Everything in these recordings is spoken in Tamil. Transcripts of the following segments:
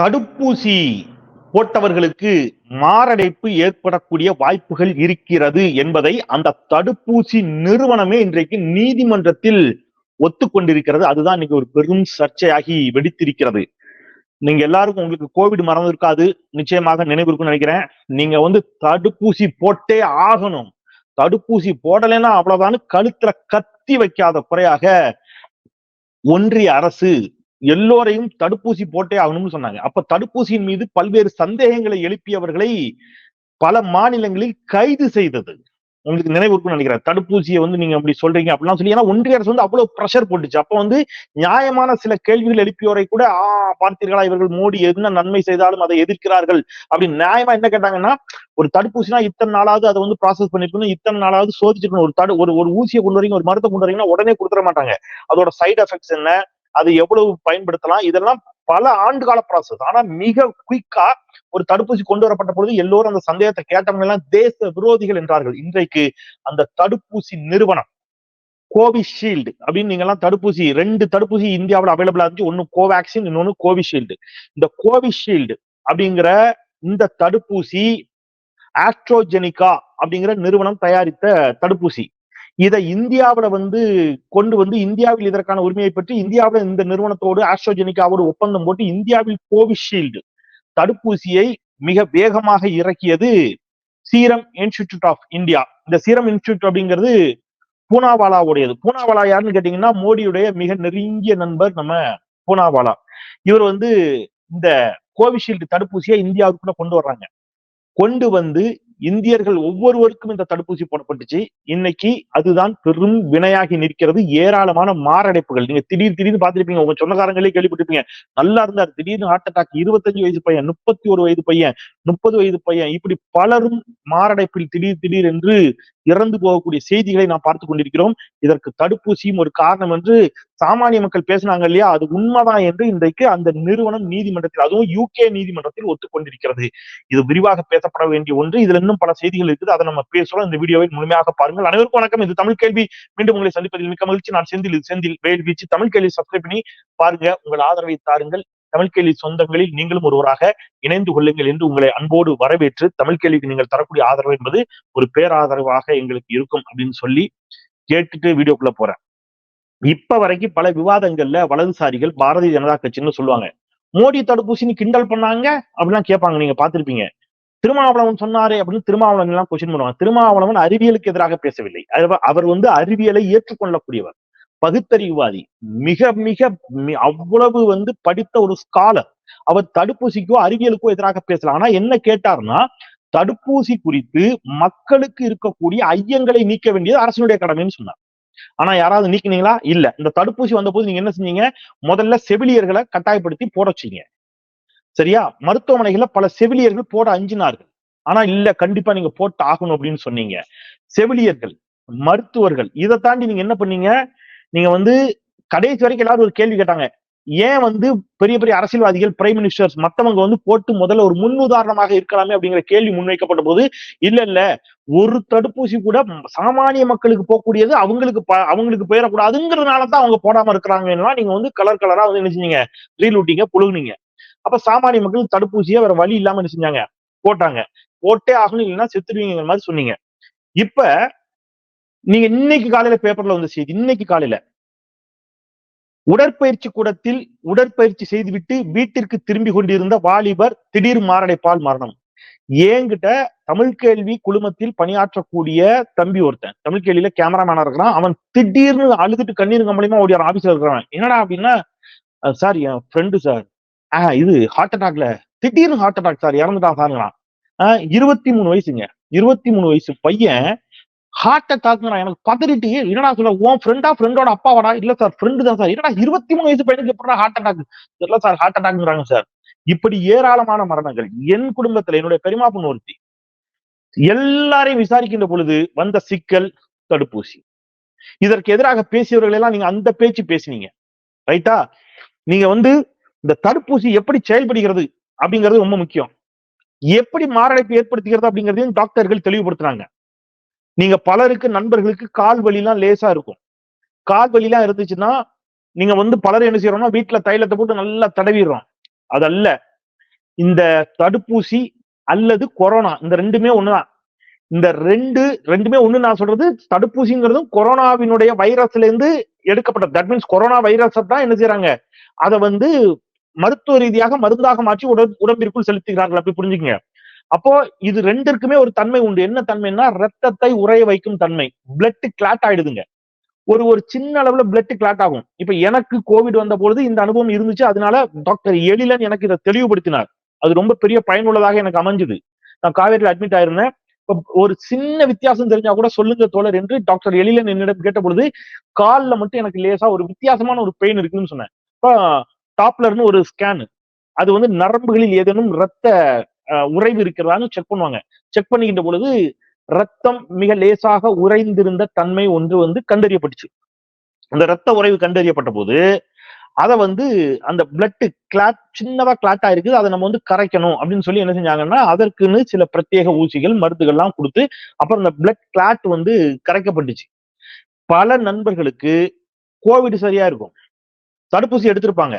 தடுப்பூசி போட்டவர்களுக்கு மாரடைப்பு ஏற்படக்கூடிய வாய்ப்புகள் இருக்கிறது என்பதை அந்த தடுப்பூசி நிறுவனமே இன்றைக்கு நீதிமன்றத்தில் ஒத்துக்கொண்டிருக்கிறது. அதுதான் இன்னைக்கு ஒரு பெரும் சர்ச்சையாகி வெடித்திருக்கிறது. நீங்க எல்லாருக்கும் உங்களுக்கு கோவிட் மறந்து இருக்காது. நிச்சயமாக நினைவு இருக்கும்னு நினைக்கிறேன். நீங்க வந்து தடுப்பூசி போட்டே ஆகணும். தடுப்பூசி போடலைன்னா அவ்வளவுதான் கழுத்துல கத்தி வைக்காத குறையாக ஒன்றிய அரசு எல்லோரையும் தடுப்பூசி போட்டே ஆகணும்னு சொன்னாங்க. அப்ப தடுப்பூசியின் மீது பல்வேறு சந்தேகங்களை எழுப்பியவர்களை பல மாநிலங்களில் கைது செய்தது. உங்களுக்கு நினைவு இருக்கும்னு நினைக்கிறேன். தடுப்பூசியை வந்து நீங்க அப்படி சொல்றீங்க அப்படிலாம் சொல்லி ஏன்னா ஒன்றிய அரசு வந்து அவ்வளவு ப்ரெஷர் போட்டுச்சு. அப்ப வந்து நியாயமான சில கேள்விகள் எழுப்பியோரை கூட ஆ பார்த்தீர்களா இவர்கள் மோடி என்ன நன்மை செய்தாலும் அதை எதிர்க்கிறார்கள்? அப்படின்னு நியாயமா என்ன கேட்டாங்கன்னா ஒரு தடுப்பூசினா இத்தனை நாளாவது அதை வந்து ப்ராசஸ் பண்ணிருக்கணும் இத்தனை நாளாவது சோதிச்சிருக்கணும். ஒரு தடு ஒரு ஒரு ஊசியை கொண்டு வரீங்க ஒரு மருத்துவம் கொண்டு வரீங்கன்னா உடனே கொடுத்துட மாட்டாங்க. அதோட சைடு எஃபெக்ட்ஸ் என்ன? அது எவ்வளவு பயன்படுத்தலாம்? இதெல்லாம் பல ஆண்டு கால ப்ராசஸ் ஆனா மிக குயிக்கா ஒரு தடுப்பூசி கொண்டு வரப்பட்ட பொழுது எல்லோரும் அந்த சந்தேகத்தை கேட்டவங்க எல்லாம் தேச விரோதிகள் என்றார்கள். இன்றைக்கு அந்த தடுப்பூசி நிறுவனம் கோவிஷீல்டு அப்படின்னு நீங்க எல்லாம் தடுப்பூசி ரெண்டு தடுப்பூசி இந்தியாவில் அவைலபிளா இருந்துச்சு ஒன்னு கோவேக்சின் இன்னொன்னு கோவிஷீல்டு இந்த கோவிஷீல்டு அப்படிங்கிற இந்த தடுப்பூசி ஆஸ்ட்ரோஜெனிகா அப்படிங்கிற நிறுவனம் தயாரித்த தடுப்பூசி. இதை இந்தியாவில வந்து கொண்டு வந்து இந்தியாவில் இதற்கான உரிமையை பற்றி இந்தியாவில இந்த நிறுவனத்தோடு ஆஸ்ட்ரோஜெனிகாவோடு ஒப்பந்தம் போட்டு இந்தியாவில் கோவிஷீல்டு தடுப்பூசியை மிக வேகமாக இறக்கியது சீரம் இன்ஸ்டிடியூட் ஆஃப் இந்தியா. இந்த சீரம் இன்ஸ்டிடியூட் அப்படிங்கிறது பூனாவாலாவுடையது. பூனாவாலா யாருன்னு கேட்டீங்கன்னா மோடியுடைய மிக நெருங்கிய நண்பர் நம்ம பூனாவாலா. இவர் வந்து இந்த கோவிஷீல்டு தடுப்பூசியை இந்தியாவுக்குள்ள கொண்டு வர்றாங்க. கொண்டு வந்து இந்தியர்கள் ஒவ்வொருவருக்கும் இந்த தடுப்பூசி போடப்பட்டுச்சு. இன்னைக்கு அதுதான் பெரும் வினையாகி நிற்கிறது. ஏராளமான மாரடைப்புகள். நீங்க திடீர் திடீர்னு பார்த்துருப்பீங்க. உங்க சொந்தக்காரங்களே கேள்விப்பட்டிருப்பீங்க. நல்லா இருந்தார். திடீர்னு ஹார்ட் அட்டாக் இருபத்தஞ்சு வயசு பையன் முப்பத்தி ஒரு வயது பையன் முப்பது வயது பையன். இப்படி பலரும் மாரடைப்பில் திடீர் திடீர் என்று இறந்து போகக்கூடிய செய்திகளை நாம் பார்த்து கொண்டிருக்கிறோம். இதற்கு தடுப்பூசியும் ஒரு காரணம் என்று சாமானிய மக்கள் பேசினாங்க இல்லையா? அது உண்மைதான் என்று இன்றைக்கு அந்த நிறுவனம் நீதிமன்றத்தில் அதுவும் யூகே நீதிமன்றத்தில் ஒத்துக்கொண்டிருக்கிறது. இது விரிவாக பேசப்பட வேண்டிய ஒன்று. இதுல இன்னும் பல செய்திகள் இருக்குது. அதை நம்ம பேசுறோம். இந்த வீடியோவை முழுமையாக பாருங்கள். அனைவருக்கும் வணக்கம். இது தமிழ் கேள்வி. மீண்டும் உங்களை சந்திப்பதில் மிக்க மகிழ்ச்சி. நான் செந்தில். செந்தில் வேல் வீச்சு. தமிழ் கேள்வி சப்ஸ்கிரைப் பண்ணி பாருங்க. உங்கள் ஆதரவை தாருங்கள். தமிழ் கேள்வி சொந்தங்களில் நீங்களும் ஒருவராக இணைந்து கொள்ளுங்கள் என்று உங்களை அன்போடு வரவேற்று தமிழ் கேள்விக்கு நீங்கள் தரக்கூடிய ஆதரவு என்பது ஒரு பேராதரவாக எங்களுக்கு இருக்கும் அப்படின்னு சொல்லி கேட்டுட்டு வீடியோக்குள்ள போறேன். இப்ப வரைக்கும் பல விவாதங்கள்ல வலதுசாரிகள் பாரதிய ஜனதா கட்சின்னு சொல்லுவாங்க. மோடி தடுப்பூசின்னு கிண்டல் பண்ணாங்க அப்படிலாம் கேட்பாங்க. நீங்க பாத்திருப்பீங்க திருமாவளவன் சொன்னாரு அப்படின்னு திருமாவளவன் எல்லாம் கொஸ்டின் பண்ணுவாங்க. திருமாவளவன் அறிவியலுக்கு எதிராக பேசவில்லை. அவர் வந்து அறிவியலை ஏற்றுக்கொள்ளக்கூடியவர். பகுத்தறிவுவாதி. மிக மிக அவ்வளவு வந்து படித்த ஒரு ஸ்காலர் அவர் தடுப்பூசிக்கோ அறிவியலுக்கோ எதிராக பேசலாம் ஆனா என்ன கேட்டார்னா தடுப்பூசி குறித்து மக்களுக்கு இருக்கக்கூடிய ஐயங்களை நீக்க வேண்டியது அரசனுடைய கடமைன்னு சொன்னார். ஆனா யாராவது நீக்கினீங்களா? இல்ல. இந்த தடுப்பூசி வந்த போது நீங்க என்ன செஞ்சீங்க? முதல்ல செவிலியர்களை கட்டாயப்படுத்தி போட வச்சீங்க. சரியா? மருத்துவமனைகள்ல பல செவிலியர்கள் போட அஞ்சினார்கள். ஆனா இல்ல கண்டிப்பா நீங்க போட்டு ஆகணும் அப்படின்னு சொன்னீங்க. செவிலியர்கள் மருத்துவர்கள் இதை தாண்டி நீங்க என்ன பண்ணீங்க? நீங்க வந்து கடைசி வரைக்கும் எல்லாரும் ஒரு கேள்வி கேட்டாங்க. ஏன் வந்து பெரிய பெரிய அரசியல்வாதிகள் பிரைம் மினிஸ்டர்ஸ் மத்தவங்க வந்து போட்டு முதல்ல ஒரு முன் உதாரணமாக இருக்கலாமே அப்படிங்கிற கேள்வி முன்வைக்கப்பட்ட போது இல்ல இல்ல ஒரு தடுப்பூசி கூட சாமானிய மக்களுக்கு போகக்கூடியது அவங்களுக்கு அவங்களுக்கு போயிடக்கூடாதுங்கிறதுனால தான் அவங்க போடாம இருக்கிறாங்கன்னா நீங்க வந்து கலர் கலரா வந்து என்ன செஞ்சீங்க? ரீலூட்டிங்க புழுகுனீங்க. அப்ப சாமானிய மக்கள் தடுப்பூசியை வேற வழி இல்லாம என்ன செஞ்சாங்க? போட்டாங்க. போட்டே ஆகணும் இல்லைன்னா செத்துருவீங்கிற மாதிரி சொன்னீங்க. இப்ப நீங்க இன்னைக்கு காலையில பேப்பர்ல வந்து செய்தி இன்னைக்கு காலையில உடற்பயிற்சி கூடத்தில் உடற்பயிற்சி செய்துவிட்டு வீட்டிற்கு திரும்பி கொண்டிருந்த வாலிபர் திடீர் மாரடைப்பால் மரணம். ஏங்கிட்ட தமிழ் கேள்வி குழுமத்தில் பணியாற்றக்கூடிய தம்பி ஒருத்தன். தமிழ் கேள்வியில கேமராமேனா இருக்கிறான். அவன் திடீர்னு அழுதுட்டு கண்ணீர் கம்பளியமா ஓடியார் ஆபீஸ்ல இருக்கிறான் என்னடா அப்படின்னா சார் என் ஃப்ரெண்டு சார் ஆஹ் இது ஹார்ட் அட்டாக்ல திடீர்னு ஹார்ட் அட்டாக் சார் இறந்துட்டான் சாருங்களாம் ஆஹ் இருபத்தி மூணு வயசுங்க. இருபத்தி மூணு வயசு பையன் ஹார்ட் அட்டாக் எனக்கு பதறிட்டு என்னடா சொல்ல உன் ஃப்ரெண்டா ஃப்ரெண்டோட அப்பாவாடா? இல்ல சார் ஃப்ரெண்டு தான் சார் என்னடா இருபத்தி மூணு வயசு பையனுக்கு எப்படா ஹார்ட் அட்டாக் தெரியல சார் ஹார்ட் அட்டாக்ங்கிறாங்க சார் இப்படி ஏராளமான மரணங்கள். என் குடும்பத்துல என்னுடைய பெரியமா பொண்ணு ஒருத்தி. எல்லாரையும் விசாரிக்கின்ற பொழுது வந்த சிக்கல் தடுப்பூசி. இதற்கு எதிராக பேசியவர்கள் எல்லாம் நீங்க அந்த பேச்சு பேசினீங்க. ரைட்டா நீங்க வந்து இந்த தடுப்பூசி எப்படி செயல்படுகிறது அப்படிங்கிறது ரொம்ப முக்கியம். எப்படி மாரடைப்பு ஏற்படுத்துகிறது அப்படிங்கிறதையும் டாக்டர்கள் தெளிவுபடுத்துறாங்க. நீங்க பலருக்கு நண்பர்களுக்கு கால் வலிலாம் லேசா இருக்கும். கால் வலிலாம் இருந்துச்சுன்னா நீங்க வந்து பலர் என்ன செய்யறோம்னா வீட்டுல தைலத்தை போட்டு நல்லா தடவிடுறோம். அதல்ல இந்த தடுப்பூசி அல்லது கொரோனா இந்த ரெண்டுமே ஒண்ணுதான். இந்த ரெண்டு ரெண்டுமே ஒண்ணு நான் சொல்றது தடுப்பூசிங்கிறதும் கொரோனாவினுடைய வைரஸ்ல இருந்து எடுக்கப்பட்ட தட் மீன்ஸ் கொரோனா வைரஸை தான் என்ன செய்யறாங்க அதை வந்து மருத்துவ ரீதியாக மருந்தாக மாற்றி உடல் உடம்பிற்குள் செலுத்துகிறார்கள். அப்படி புரிஞ்சுக்கங்க. அப்போ இது ரெண்டிற்குமே ஒரு தன்மை உண்டு. என்ன தன்மைன்னா ரத்தத்தை உறைய வைக்கும் தன்மை. பிளட் கிளாட் ஆயிடுதுங்க. ஒரு ஒரு சின்ன அளவுல பிளட் கிளாட் ஆகும். இப்ப எனக்கு கோவிட் வந்த பொழுது இந்த அனுபவம் இருந்துச்சு. அதனால டாக்டர் எழிலன் எனக்கு இதை தெளிவுபடுத்தினார். அது ரொம்ப பெரிய பயனுள்ளதாக எனக்கு அமைஞ்சுது. நான் காவேரியில் அட்மிட் ஆயிருந்தேன். ஒரு சின்ன வித்தியாசம் தெரிஞ்சா கூட சொல்லுங்க தோழர் என்று டாக்டர் எழிலன் என்னிடம் கேட்ட பொழுது காலில் மட்டும் எனக்கு லேசா ஒரு வித்தியாசமான ஒரு பெயின் இருக்குன்னு சொன்னேன். இப்போ டாப்லர்னு ஒரு ஸ்கேனு அது வந்து நரம்புகளில் ஏதேனும் ரத்த உறைவு இருக்கிறதான்னு செக் பண்ணுவாங்க. செக் பண்ணிக்கின்ற பொழுது ரத்தம் மிக லேசாக உறைந்திருந்த தன்மை ஒன்று வந்து கண்டறியப்பட்டுச்சு. அந்த ரத்த உறைவு கண்டறியப்பட்ட போது அதை வந்து அந்த பிளட்டு கிளாட் சின்னதா கிளாட் ஆயிருக்குது. அதை நம்ம வந்து கரைக்கணும் அப்படின்னு சொல்லி என்ன செஞ்சாங்கன்னா அதற்குன்னு சில பிரத்யேக ஊசிகள் மருந்துகள்லாம் கொடுத்து அப்புறம் அந்த பிளட் கிளாட் வந்து கரைக்கப்பட்டுச்சு. பல நண்பர்களுக்கு கோவிட் சரியா இருக்கும். தடுப்பூசி எடுத்திருப்பாங்க.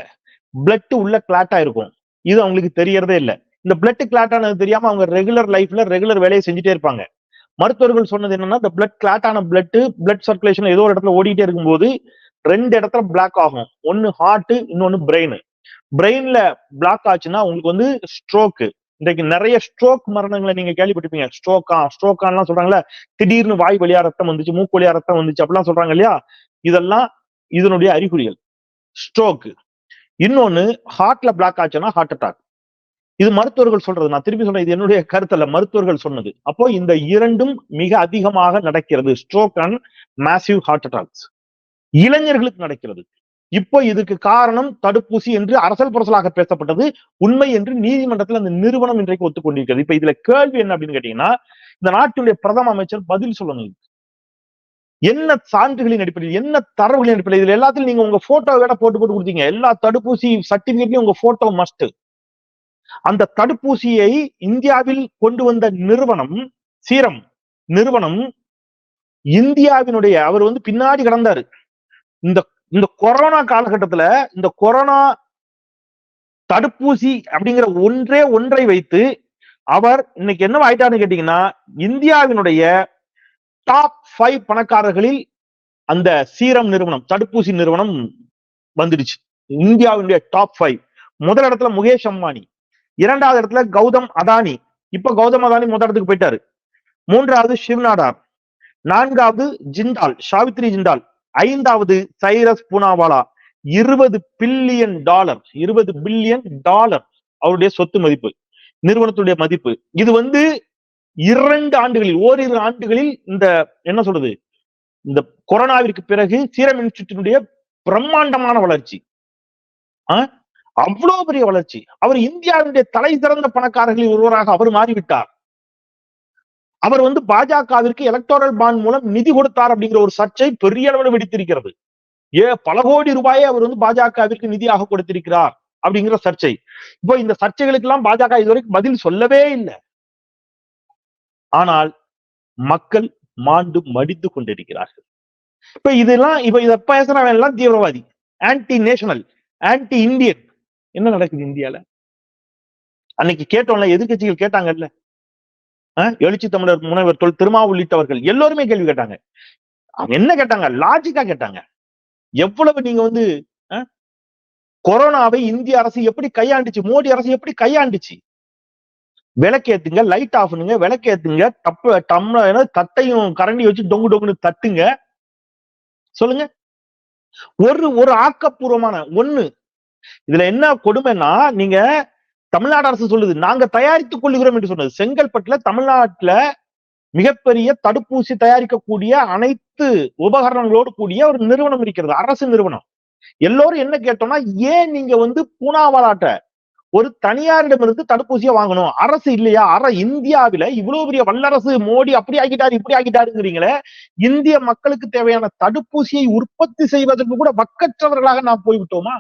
பிளட் உள்ள கிளாட்டா இருக்கும் இது அவங்களுக்கு தெரியறதே இல்லை. இந்த பிளட் கிளாட் ஆனது தெரியாம அவங்க ரெகுலர் லைஃப்ல ரெகுலர் வேலையை செஞ்சுட்டே இருப்பாங்க. மருத்துவர்கள் சொன்னது என்னன்னா இந்த பிளட் கிளாட் ஆன பிளட் பிளட் சர்க்குலேஷன் ஏதோ ஒரு இடத்துல ஓடிட்டே இருக்கும்போது ரெண்டு இடத்துல பிளாக் ஆகும். ஒன்னு ஹார்ட் இன்னொன்னு பிரெயின் பிரெயின்ல பிளாக் ஆச்சுன்னா உங்களுக்கு வந்து ஸ்ட்ரோக்கு இன்றைக்கு நிறைய ஸ்ட்ரோக் மரணங்களை நீங்க கேள்விப்பட்டிருப்பீங்க. ஸ்ட்ரோக்கா ஸ்ட்ரோக்கான்லாம் சொல்றாங்களே திடீர்னு வாய் வழியா ரத்தம் வந்துச்சு மூக்கு வழியா ரத்தம் வந்துச்சு அப்படிலாம் சொல்றாங்க இல்லையா? இதெல்லாம் இதனுடைய அறிகுறிகள். ஸ்ட்ரோக் இன்னொன்னு ஹார்ட்ல பிளாக் ஆச்சுன்னா ஹார்ட் அட்டாக் இது மருத்துவர்கள் சொல்றது. நான் திருப்பி சொல்றேன் இது என்னுடைய கருத்தல்ல. மருத்துவர்கள் சொன்னது. அப்போ இந்த இரண்டும் மிக அதிகமாக நடக்கிறது. Stroke and massive heart attacks இளைஞர்களுக்கு நடக்கிறது. இப்போ இதுக்கு காரணம் தடுப்பூசி என்று அரசல் புரசலாக பேசப்பட்டது. உண்மை என்று நீதிமன்றத்தில் அந்த நிறுவனம் இன்றைக்கு ஒத்துக்கொண்டிருக்கிறது. இப்ப இதுல கேள்வி என்ன அப்படின்னு கேட்டீங்கன்னா இந்த நாட்டினுடைய பிரதம அமைச்சர் பதில் சொல்லணும் என்ன சான்றுகளின் அடிப்படையில் என்ன தரவுகளின் அடிப்படையில் இதுல எல்லாத்திலும் நீங்க உங்க போட்டோ வேட போட்டு போட்டு கொடுத்தீங்க. எல்லா தடுப்பூசி சர்டிபிகேட்லயும் உங்க போட்டோ மஸ்ட் அந்த தடுப்பூசியை இந்தியாவில் கொண்டு வந்த நிறுவனம் சீரம் நிறுவனம் இந்தியாவினுடைய அவர் வந்து பின்னாடி கடந்தாரு. இந்த இந்த கொரோனா காலகட்டத்துல இந்த கொரோனா தடுப்பூசி அப்படிங்கிற ஒன்றே ஒன்றை வைத்து அவர் இன்னைக்கு என்ன ஆயிட்டாருன்னு கேட்டீங்கன்னா இந்தியாவினுடைய டாப் ஃபைவ் பணக்காரர்களில் அந்த சீரம் நிறுவனம் தடுப்பூசி நிறுவனம் வந்துடுச்சு. இந்தியாவினுடைய டாப் ஃபைவ் முதல் இடத்துல முகேஷ் அம்பானி. இரண்டாவது இடத்துல கௌதம் அதானி. இப்ப கௌதம் அதானி முதல் இடத்துக்கு போயிட்டாரு. மூன்றாவது ஷிவ்நாடார் நான்காவது ஜிண்டால் சாவித்ரி ஜிண்டால் ஐந்தாவது சைரஸ் பூனாவாலா. இருபது பில்லியன் டாலர் இருபது பில்லியன் டாலர் அவருடைய சொத்து மதிப்பு நிறுவனத்துடைய மதிப்பு. இது வந்து இரண்டு ஆண்டுகளில் ஓரிரு ஆண்டுகளில் இந்த என்ன சொல்றது இந்த கொரோனாவிற்கு பிறகு சீரம் இன்ஸ்டியூட்டினுடைய பிரம்மாண்டமான வளர்ச்சி. ஆஹ் அவ்வளவு பெரிய வளர்ச்சி. அவர் இந்தியாவினுடைய தலை சிறந்த பணக்காரர்களில் ஒருவராக அவர் மாறிவிட்டார். அவர் வந்து பாஜகவிற்கு எலக்டோரல் பாண்ட் மூலம் நிதி கொடுத்தார் அப்படிங்கிற ஒரு சர்ச்சை பெரிய அளவில் வெடித்திருக்கிறது. ஏ பல கோடி ரூபாயை அவர் வந்து பாஜகவிற்கு நிதியாக கொடுத்திருக்கிறார் அப்படிங்கிற சர்ச்சை. இப்போ இந்த சர்ச்சைகளுக்கு எல்லாம் பாஜக இதுவரைக்கும் பதில் சொல்லவே இல்லை. ஆனால் மக்கள் மாண்டு மடித்து கொண்டிருக்கிறார்கள். இப்ப இதெல்லாம் இப்ப இத பேசுறவன் எல்லாம் தீவிரவாதி. ஆன்டி நேஷனல் ஆன்டி இந்தியன் என்ன நடக்குது இந்தியால? அன்னைக்கு கேட்டோம்ல எதிர்க்கட்சிகள் கேட்டாங்கல்ல? எழுச்சி தமிழர் முனைவர் தொல் திருமா உள்ளிட்டவர்கள் எல்லோருமே கேள்வி கேட்டாங்க. அவங்க என்ன கேட்டாங்க? லாஜிக்கா கேட்டாங்க. எவ்வளவு நீங்க வந்து கொரோனாவை இந்திய அரசு எப்படி கையாண்டுச்சு? மோடி அரசு எப்படி கையாண்டுச்சு? விளக்கேத்துங்க லைட் ஆஃப் பண்ணுங்க விளக்கேத்துங்க தப்பு டம்ளர் தட்டையும் கரண்டி வச்சு டொங்கு டொங்குன்னு தட்டுங்க. சொல்லுங்க. ஒரு ஒரு ஆக்கப்பூர்வமான ஒண்ணு இதுல என்ன கொடுமைன்னா நீங்க தமிழ்நாடு அரசு சொல்லுது நாங்க தயாரித்துக் கொள்கிறோம் என்று சொன்னது. செங்கல்பட்டுல தமிழ்நாட்டுல மிகப்பெரிய தடுப்பூசி தயாரிக்கக்கூடிய அனைத்து உபகரணங்களோடு கூடிய ஒரு நிறுவனம் இருக்கிறது அரசு நிறுவனம். எல்லோரும் என்ன கேட்டோம்னா ஏன் நீங்க வந்து பூனாவாலாட்ட? ஒரு தனியாரிடமிருந்து தடுப்பூசியை வாங்கணும். அரசு இல்லையா? அற இந்தியாவில இவ்வளவு பெரிய வல்லரசு மோடி அப்படி ஆகிட்டாரு இப்படி ஆகிட்டாருங்கிறீங்களே இந்திய மக்களுக்கு தேவையான தடுப்பூசியை உற்பத்தி செய்வதற்கு கூட வக்கற்றவர்களாக நாம் போய்விட்டோமா?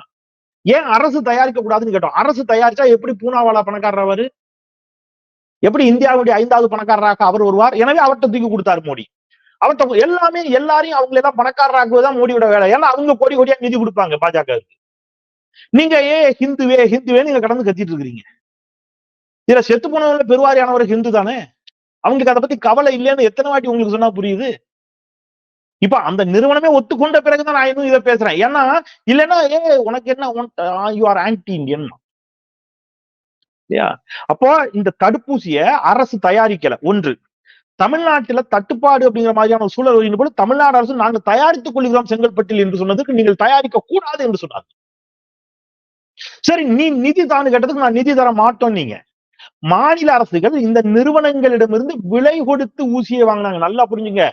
ஏன் அரசு தயாரிக்க கூடாதுன்னு கேட்டோம். அரசு தயாரிச்சா எப்படி பூனாவாலா பணக்காரர் அவரு? எப்படி இந்தியாவுடைய ஐந்தாவது பணக்காரராக அவர் வருவார்? எனவே அவர்கிட்ட தூக்கி கொடுத்தாரு மோடி. அவர்கிட்ட எல்லாமே எல்லாரையும் அவங்களே தான் பணக்காரராக்குவதுதான் மோடியோட வேலை. ஏன்னா அவங்க கோடி கோடியா நிதி கொடுப்பாங்க பாஜகவுக்கு. நீங்க ஏ ஹிந்துவே ஹிந்துவே நீங்க கடந்து கத்திட்டு இருக்கிறீங்க? இதுல செத்து போனவர்கள் பெருவாரியானவர் ஹிந்து தானே? அவங்களுக்கு அதை பத்தி கவலை இல்லைன்னு எத்தனை வாட்டி உங்களுக்கு சொன்னா புரியுது? இப்ப அந்த நிறுவனமே ஒத்துக்கொண்ட பிறகுதான் நான் இன்னும் இதை பேசுறேன். ஏன்னா இல்லைன்னா ஏ உனக்கு என்ன யூ ஆர் ஆன்டி இந்தியன் அப்போ இந்த தடுப்பூசிய அரசு தயாரிக்கல. ஒன்று தமிழ்நாட்டில தட்டுப்பாடு அப்படிங்கிற மாதிரியான சூழல் வருகின்ற போது தமிழ்நாடு அரசு நாங்கள் தயாரித்துக் கொள்கிறோம் செங்கல்பட்டில் என்று சொன்னதுக்கு நீங்கள் தயாரிக்க கூடாது என்று சொன்னாங்க சரி நீ நிதி தான்னு கேட்டதுக்கு நான் நிதி தர மாட்டோம் நீங்க. மாநில அரசுகள் இந்த நிறுவனங்களிடமிருந்து விலை கொடுத்து ஊசியை வாங்கினாங்க. நல்லா புரிஞ்சுங்க.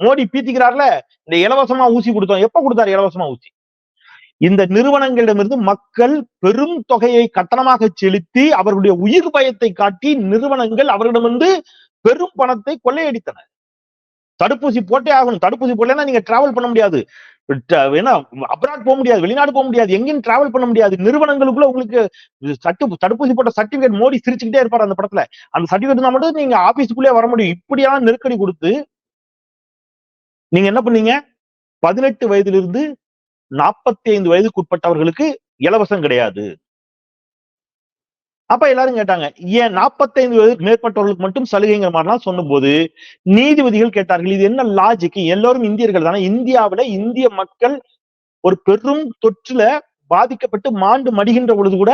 மோடி பீத்திக்கிறார்ல இந்த இலவசமா ஊசி கொடுத்தோம். எப்ப கொடுத்தாரு இலவசமா ஊசி? இந்த நிறுவனங்களிடமிருந்து மக்கள் பெரும் தொகையை கட்டணமாக செலுத்தி அவர்களுடைய உயிர் பயத்தை காட்டி நிறுவனங்கள் அவர்களிடமிருந்து பெரும் பணத்தை கொள்ளையடித்தன தடுப்பூசி போட்டே ஆகணும். தடுப்பூசி போடலன்னா நீங்க டிராவல் பண்ண முடியாது. ஏன்னா அப்ராட் போக முடியாது. வெளிநாடு போக முடியாது. எங்கேயும் டிராவல் பண்ண முடியாது. நிறுவனங்களுக்குள்ள உங்களுக்கு சட்டு தடுப்பூசி போட்ட சர்டிபிகேட் மோடி சிரிச்சுக்கிட்டே இருப்பாரு அந்த படத்துல. அந்த சர்டிபிகேட் மட்டும் நீங்க ஆபீஸுக்குள்ளே வர முடியும். இப்படியான நெருக்கடி கொடுத்து நீங்க என்ன பண்ணீங்க? பதினெட்டு வயதிலிருந்து நாற்பத்தி ஐந்து வயதுக்கு உட்பட்டவர்களுக்கு இலவசம் கிடையாது. அப்ப எல்லாரும் கேட்டாங்க ஏன் நாற்பத்தைந்து வயதுக்கு மேற்பட்டவர்களுக்கு மட்டும் சலுகைங்கிற மாதிரிலாம் சொன்னும்போது நீதிபதிகள் கேட்டார்கள் இது என்ன லாஜிக் எல்லாரும் இந்தியர்கள் தானே? இந்தியாவில இந்திய மக்கள் ஒரு பெரும் தொற்றுல பாதிக்கப்பட்டு மாண்டு மடிகின்ற பொழுது கூட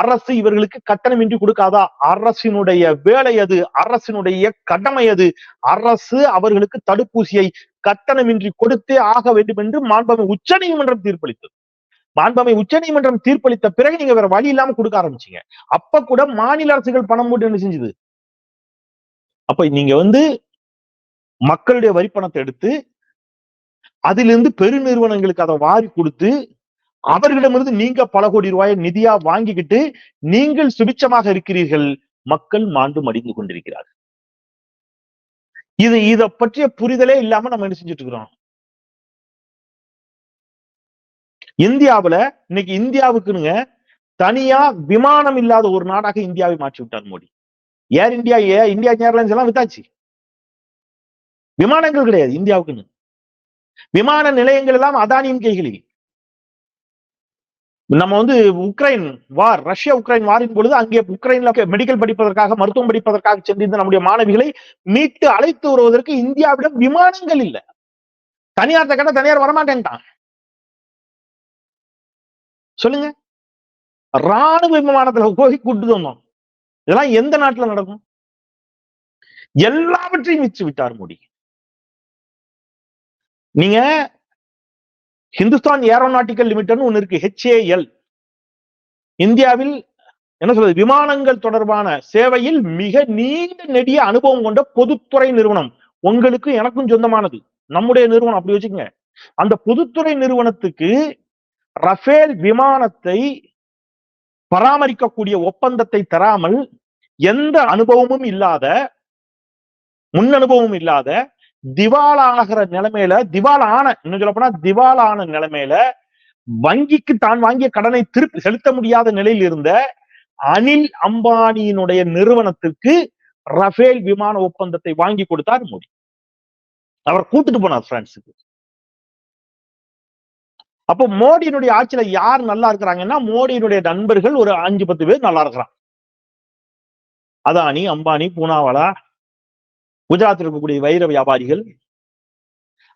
அரசு இவர்களுக்கு கட்டணமின்றி கொடுக்காதா? அரசினுடைய வேலை அது அரசினுடைய கடமை அது. அரசு அவர்களுக்கு தடுப்பூசியை கட்டணமின்றி கொடுத்தே ஆக வேண்டும் என்று மாண்பமை உச்ச நீதிமன்றம் தீர்ப்பளித்தது. மாண்பமை உச்ச நீதிமன்றம் தீர்ப்பளித்த பிறகு நீங்க வேற வழி இல்லாம கொடுக்க ஆரம்பிச்சீங்க. அப்ப கூட மாநில அரசுகள் பணம் போட்டு என்ன செஞ்சது? அப்ப நீங்க வந்து மக்களுடைய வரி பணத்தை எடுத்து அதிலிருந்து பெருநிறுவனங்களுக்கு அதை வாரி கொடுத்து அவர்களிடமிருந்து நீங்க பல கோடி ரூபாயை நிதியா வாங்கிக்கிட்டு நீங்கள் சுபிச்சமாக இருக்கிறீர்கள். மக்கள் மாண்டு மடிந்து கொண்டிருக்கிறார்கள். இது இத பற்றிய புரிதலே இல்லாம நம்ம என்ன செஞ்சுட்டு இருக்கிறோம்? இந்தியாவுல இன்னைக்கு இந்தியாவுக்குனுங்க தனியா விமானம் இல்லாத ஒரு நாடாக இந்தியாவை மாற்றி விட்டார் Modi. Air India A India airlines எல்லாம் வித்தாச்சு. விமானங்கள் கிடையாது இந்தியாவுக்குன்னு. விமான நிலையங்கள் எல்லாம் அதானியின் கைகளில். நம்ம வந்து உக்ரைன் வார் ரஷ்யா உக்ரைன் வாரின் பொழுது அங்கே உக்ரைன்ல மெடிக்கல் படிப்பதற்காக மருத்துவம் படிப்பதற்காக சென்றிருந்த நம்முடைய மாணவிகளை மீட்டு அழைத்து வருவதற்கு இந்தியாவிடம் விமானங்கள் இல்ல. தனியார் கேட்ட தனியார் வரமாட்டேன்ட்டான். சொல்லுங்க. ராணுவ விமானத்துல போய் கூட்டு வந்தோம். இதெல்லாம் எந்த நாட்டுல நடக்கும்? எல்லாவற்றையும் மிச்சு விட்டார் மோடி. நீங்க ஹிந்துஸ்தான் ஏரோநாட்டிக்கல் லிமிடெட் ஒன்னு இருக்கு ஹெச்ஏஎல் இந்தியாவில் என்ன சொல்றது விமானங்கள் தொடர்பான சேவையில் மிக நீண்ட நெடிய அனுபவம் கொண்ட பொதுத்துறை நிறுவனம். உங்களுக்கு எனக்கும் சொந்தமானது. நம்முடைய நிறுவனம் அப்படி வச்சுக்கோங்க. அந்த பொதுத்துறை நிறுவனத்துக்கு ரஃபேல் விமானத்தை பராமரிக்கக்கூடிய ஒப்பந்தத்தை தராமல் எந்த அனுபவமும் இல்லாத முன் அனுபவமும் இல்லாத திவாலாகிற நிலைமையில திவால் ஆன இன்னும் சொல்ல போனா திவால் ஆன நிலைமையில வங்கிக்கு தான் வாங்கிய கடனை திருப்பி செலுத்த முடியாத நிலையில் இருந்த அனில் அம்பானியினுடைய நிறுவனத்திற்கு ரஃபேல் விமான ஒப்பந்தத்தை வாங்கி கொடுத்தார் மோடி. அவர் கூட்டிட்டு போனார் பிரான்ஸுக்கு. அப்போ மோடியினுடைய ஆட்சியில யார் நல்லா இருக்கிறாங்கன்னா மோடியினுடைய நண்பர்கள் ஒரு அஞ்சு பத்து பேர் நல்லா இருக்கிறான் அதானி அம்பானி பூனாவாலா குஜராத்தில் இருக்கக்கூடிய வைர வியாபாரிகள்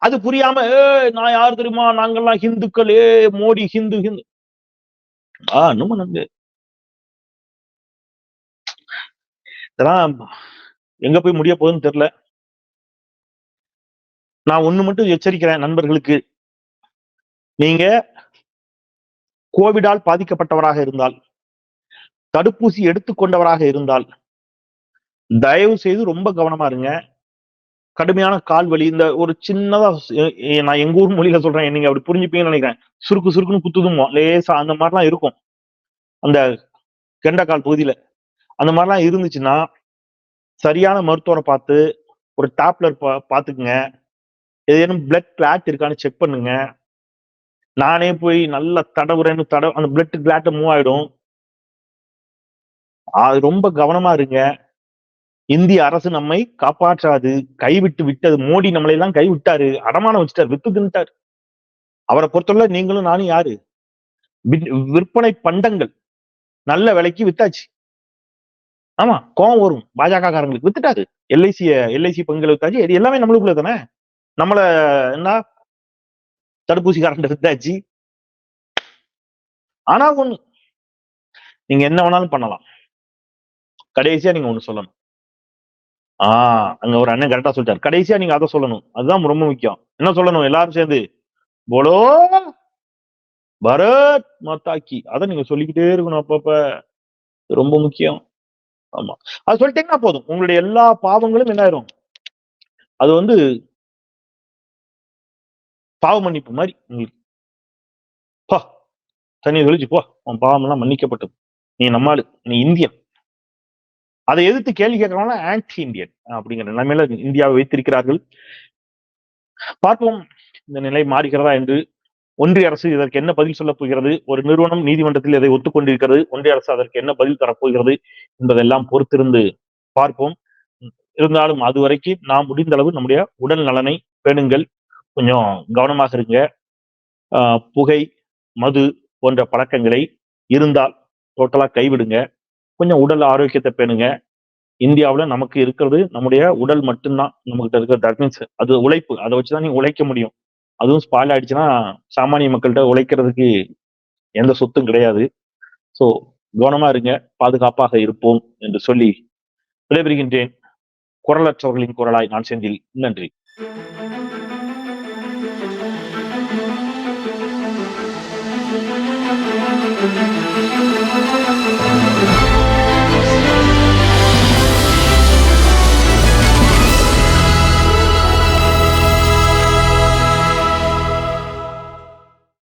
அது புரியாம ஏ நான் யார் தெரியுமா? நாங்கெல்லாம் ஹிந்துக்கள். ஏ மோடி ஹிந்து ஹிந்து. ஆ நம்ம நம்பு. இதெல்லாம் எங்க போய் முடிய போகுதுன்னு தெரியல. நான் ஒண்ணு மட்டும் எச்சரிக்கிறேன் நண்பர்களுக்கு. நீங்க கோவிடால் பாதிக்கப்பட்டவராக இருந்தால் தடுப்பூசி எடுத்துக்கொண்டவராக இருந்தால் தயவு செய்து ரொம்ப கவனமா இருங்க. கடுமையான கால் வலி இந்த ஒரு சின்னதா நான் எங்க ஊர் மொழியில சொல்றேன் நீங்க அப்படி புரிஞ்சுப்பீங்கன்னு நினைக்கிறேன். சுருக்கு சுருக்குன்னு குத்துதுமோ லேசா அந்த மாதிரிலாம் இருக்கும். அந்த கெண்டக்கால் பகுதியில. அந்த மாதிரிலாம் இருந்துச்சுன்னா சரியான மருத்துவரை பார்த்து ஒரு டாப்லர் பா பார்த்துக்குங்க. ஏதேனும் பிளட் கிளாட் இருக்கான்னு செக் பண்ணுங்க. நானே போய் நல்லா தடவுறேன்னு தட அந்த பிளட் கிளாட்டை மூவ் ஆயிடும். அது ரொம்ப கவனமா இருங்க. இந்திய அரசு நம்மை காப்பாற்றாது கைவிட்டு விட்டது. மோடி நம்மளை எல்லாம் கைவிட்டாரு. அடமானம் வச்சுட்டாரு. வித்து தின்ட்டார் அவரை பொறுத்தவரை நீங்களும் நானும் யாரு? விற்பனை பண்டங்கள். நல்ல விலைக்கு வித்தாச்சு. ஆமா கோவம் வரும். பாஜக காரங்களுக்கு. வித்துட்டாரு. LIC LIC பங்குல வித்தாச்சு. இது எல்லாமே நம்மளுக்குள்ள தானே? நம்மள என்ன? தடுப்பூசிக்காரன் வித்தாச்சு. ஆனா ஒண்ணு நீங்க என்ன வேணாலும் பண்ணலாம். கடைசியா நீங்க ஒண்ணு சொல்லணும். ஆஹ் அங்க ஒரு அண்ணன் கரெக்டா சொல்லிட்டாரு. கடைசியா நீங்க அதை சொல்லணும். அதுதான் ரொம்ப முக்கியம். என்ன சொல்லணும்? எல்லாரும் சேர்ந்து போலோ பரத் மாத்தாக்கி அதை நீங்க சொல்லிக்கிட்டே இருக்கணும் அப்பப்ப. ரொம்ப முக்கியம். ஆமா. அது சொல்லிட்டீங்கன்னா போதும். உங்களுடைய எல்லா பாவங்களும் என்ன ஆயிரும்? அது வந்து பாவ மன்னிப்பு மாதிரி உங்களுக்கு. பா தண்ணி தெளிச்சு போ. உன் பாவம் எல்லாம் மன்னிக்கப்பட்டது. நீ நம்மாளு நீ இந்தியன். அதை எதிர்த்து கேள்வி கேட்கறவங்க ஆன்டி இந்தியன் அப்படிங்கிற நிலைமையில இந்தியாவை வைத்திருக்கிறார்கள். பார்ப்போம் இந்த நிலை மாறுகிறதா என்று. ஒன்றிய அரசு இதற்கு என்ன பதில் சொல்லப் போகிறது? ஒரு நிறுவனம் நீதிமன்றத்தில் இதை ஒத்துக்கொண்டிருக்கிறது. ஒன்றிய அரசு அதற்கு என்ன பதில் தரப்போகிறது என்பதெல்லாம் பொறுத்திருந்து பார்ப்போம். இருந்தாலும் அது வரைக்கும் நாம் முடிந்த அளவு நம்முடைய உடல் நலனை பேணுங்கள். கொஞ்சம் கவனமாக இருங்க. புகை மது போன்ற பழக்கங்களை இருந்தால் டோட்டலா கைவிடுங்க. கொஞ்சம் உடல் ஆரோக்கியத்தை பேணுங்க. இந்தியாவில் நமக்கு இருக்கிறது நம்முடைய உடல் மட்டும்தான் நம்மகிட்ட இருக்கிற தட் மீன்ஸ் அது உழைப்பு. அதை வச்சுதான் நீ உழைக்க முடியும். அதுவும் ஸ்பாயில் ஆயிடுச்சுன்னா சாமானிய மக்கள்கிட்ட உழைக்கிறதுக்கு எந்த சொத்தும் கிடையாது. ஸோ கவனமா இருங்க. பாதுகாப்பாக இருப்போம் என்று சொல்லி விடைபெறுகின்றேன். குரலற்றவர்களின் குரலாய் நான் செந்தில். நன்றி.